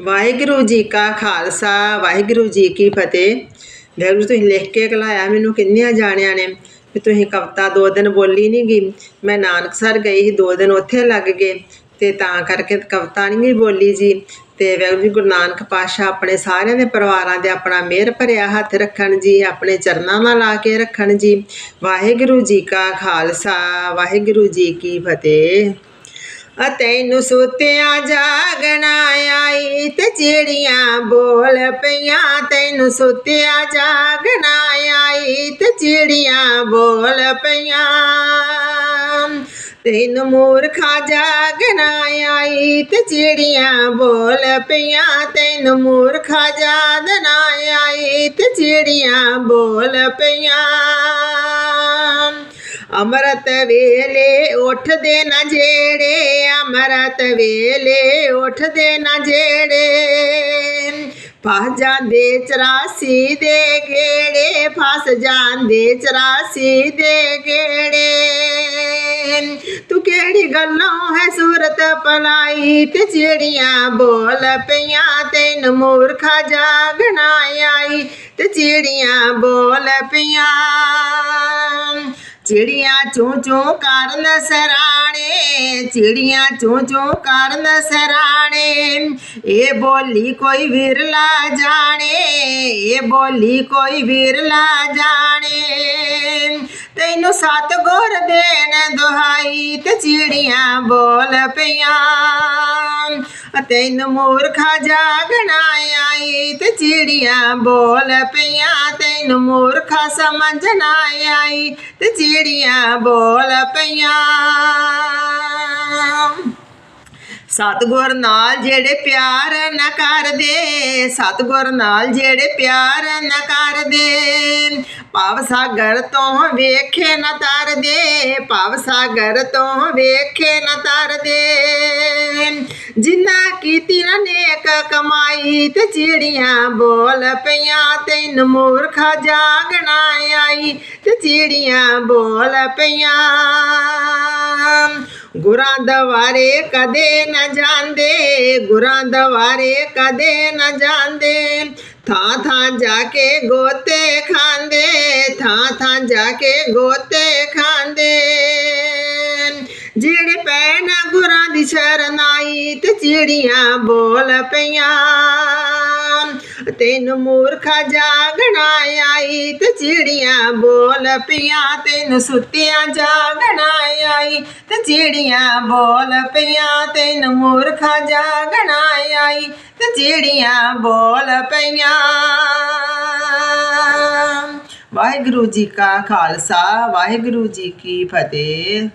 ਵਾਹਿਗੁਰੂ ਜੀ ਕਾ ਖਾਲਸਾ, ਵਾਹਿਗੁਰੂ ਜੀ ਕੀ ਫਤਿਹ। ਵਾਹਿਗੁਰੂ ਤੁਸੀਂ ਲਿਖ ਕੇ ਕਲਾਇਆ, ਮੈਨੂੰ ਕਿੰਨਿਆਂ ਜਾਣਿਆਂ ਨੇ ਵੀ ਤੁਸੀਂ ਕਵਿਤਾ ਦੋ ਦਿਨ ਬੋਲੀ ਨਹੀਂ ਗਈ। ਮੈਂ ਨਾਨਕਸਰ ਗਈ ਸੀ, ਦੋ ਦਿਨ ਉੱਥੇ ਲੱਗ ਗਏ। ਤੇ ਤਾਂ ਕਰਕੇ ਕਵਿਤਾ ਨਹੀਂ ਗਈ ਬੋਲੀ ਜੀ। ਤੇ ਵਾਹਿਗੁਰੂ ਜੀ ਗੁਰੂ ਨਾਨਕ ਪਾਤਸ਼ਾਹ ਆਪਣੇ ਸਾਰਿਆਂ ਦੇ ਪਰਿਵਾਰਾਂ ਦੇ ਆਪਣਾ ਮਿਹਰ ਭਰਿਆ ਹੱਥ ਰੱਖਣ ਜੀ, ਆਪਣੇ ਚਰਨਾਂ ਨਾਲ ਲਾ ਕੇ ਰੱਖਣ ਜੀ। ਵਾਹਿਗੁਰੂ ਜੀ ਕਾ ਖਾਲਸਾ, ਵਾਹਿਗੁਰੂ ਜੀ ਕੀ ਫਤਿਹ। ਤੈਨੂੰ ਸੁੱਤਿਆਂ ਜਾਗਣਾ ਆਈ ਤੇ ਚਿੜੀਆਂ ਬੋਲ ਪਈਆਂ। ਤੈਨੂੰ ਸੁੱਤਿਆਂ ਜਾਗਣਾ ਆਈ ਤੇ ਚਿੜੀਆਂ ਬੋਲ ਪਈਆਂ। ਤੈਨੂੰ ਮੂਰਖਾ ਜਾਗਣਾ ਆਈ ਤੇ ਚਿੜੀਆਂ ਬੋਲ ਪਈਆਂ। ਤੈਨੂੰ ਮੂਰਖਾ ਜਾਗਣਾ ਆਈ ਤੇ ਚਿੜੀਆਂ ਬੋਲ ਪਈਆਂ। ਅਮਰਤ ਵੇਲੇ ਉੱਠਦੇ ਨਾ ਜਿਹੜੇ ਅਮਰਤ ਵੇਲੇ ਉੱਠਦੇ ਨਾ ਜਿਹੜੇ ਫਸ ਜਾਂਦੇ 84 ਦੇ ਗੇੜੇ, ਫਸ ਜਾਂਦੇ 84 ਦੇ ਗੇੜੇ। ਤੂੰ ਕਿਹੜੀ ਗੱਲੋਂ ਹੈ ਸੂਰਤ ਪਲਾਈ ਤੇ ਚਿੜੀਆਂ ਬੋਲ ਪਈਆਂ? ਤੈਨੂੰ ਮੂਰਖਾ ਜਾਗਣਾ ਆਈ ਤੇ ਚਿੜੀਆਂ ਬੋਲ ਪਈਆਂ। ਚਿੜੀਆਂ ਚੂੰ ਚੂੰ ਕਰਨ ਸਰਾਣੇ, ਚਿੜੀਆਂ ਚੂੰ ਚੂੰ ਕਰਨ ਸਰਾਣੇ। ਇਹ ਬੋਲੀ ਕੋਈ ਵਿਰਲਾ ਜਾਣੇ ਇਹ ਬੋਲੀ ਕੋਈ ਵਿਰਲਾ ਜਾਣੇ। ਤੈਨੂੰ ਸਤ ਗੁਰ ਦੇਣ ਦੁਹਾਈ ਤੇ ਚਿੜੀਆਂ ਬੋਲ ਪਈਆਂ। ਤੈਨੂੰ ਮੂਰਖਾ ਜਾਗਣਾ ਆਈ ਤੇ ਚਿੜੀਆਂ ਬੋਲ ਪਈਆਂ। ਤੈਨੂੰ ਮੂਰਖਾ ਸਮਝਣਾ ਆਈ ਤੇ ਚਿੜੀਆਂ ਬੋਲ ਪਈਆਂ। ਸਤਗੁਰ ਨਾਲ ਜਿਹੜੇ ਪਿਆਰ ਨਾ ਕਰਦੇ, ਸਤਗੁਰ ਨਾਲ ਜਿਹੜੇ ਪਿਆਰ ਨਾ ਕਰਦੇ, ਭਾਵ ਸਾਗਰ ਤੋਂ ਵੇਖੇ ਨਾ ਤਰਦੇ, ਭਾਵ ਸਾਗਰ ਤੋਂ ਵੇਖੇ ਨਾ ਤਰਦੇ। ਜਿੰਨਾ ਕੀਤੀ ਨਾ ਨੇਕ ਕਮਾਈ ਤੇ ਚਿੜੀਆਂ ਬੋਲ ਪਈਆਂ, ਤੈਨੂੰ ਮੂਰਖਾ ਜਾਗਣਾ ਆਈ ਤੇ ਚਿੜੀਆਂ ਬੋਲ ਪਈਆਂ। ਗੁਰਾਂ ਦਵਾਰੇ ਕਦੇ ਨਾ ਜਾਂਦੇ, ਗੁਰਾਂ ਦਵਾਰੇ ਕਦੇ ਨਾ ਜਾਂਦੇ। ਥਾਂ ਥਾਂ ਜਾ ਕੇ ਗੋਤੇ ਖਾਂਦੇ, ਥਾਂ ਥਾਂ ਜਾ ਕੇ ਗੋਤੇ ਖਾਂਦੇ। ਗੁਰਾਂ ਦੀ ਸ਼ਰਨਾਈ ਤੇ ਚਿੜੀਆਂ ਬੋਲ ਪਈਆਂ। ਤੈਨੂੰ ਮੂਰਖਾ ਜਾਗਣਾ ਆਈ ਤੇ ਚਿੜੀਆਂ ਬੋਲ ਪਈਆਂ। ਤੈਨੂੰ ਸੁੱਤਿਆਂ ਜਾਗਣਾ ਆਈ ਤੇ ਚਿੜੀਆਂ ਬੋਲ ਪਈਆਂ। ਤੈਨੂੰ ਮੂਰਖਾ ਜਾਗਣਾ ਆਈ ਤੇ ਚਿੜੀਆਂ ਬੋਲ ਪਈਆਂ। ਵਾਹਿਗੁਰੂ ਜੀ ਕਾ ਖਾਲਸਾ, ਵਾਹਿਗੁਰੂ ਜੀ ਕੀ ਫਤਿਹ।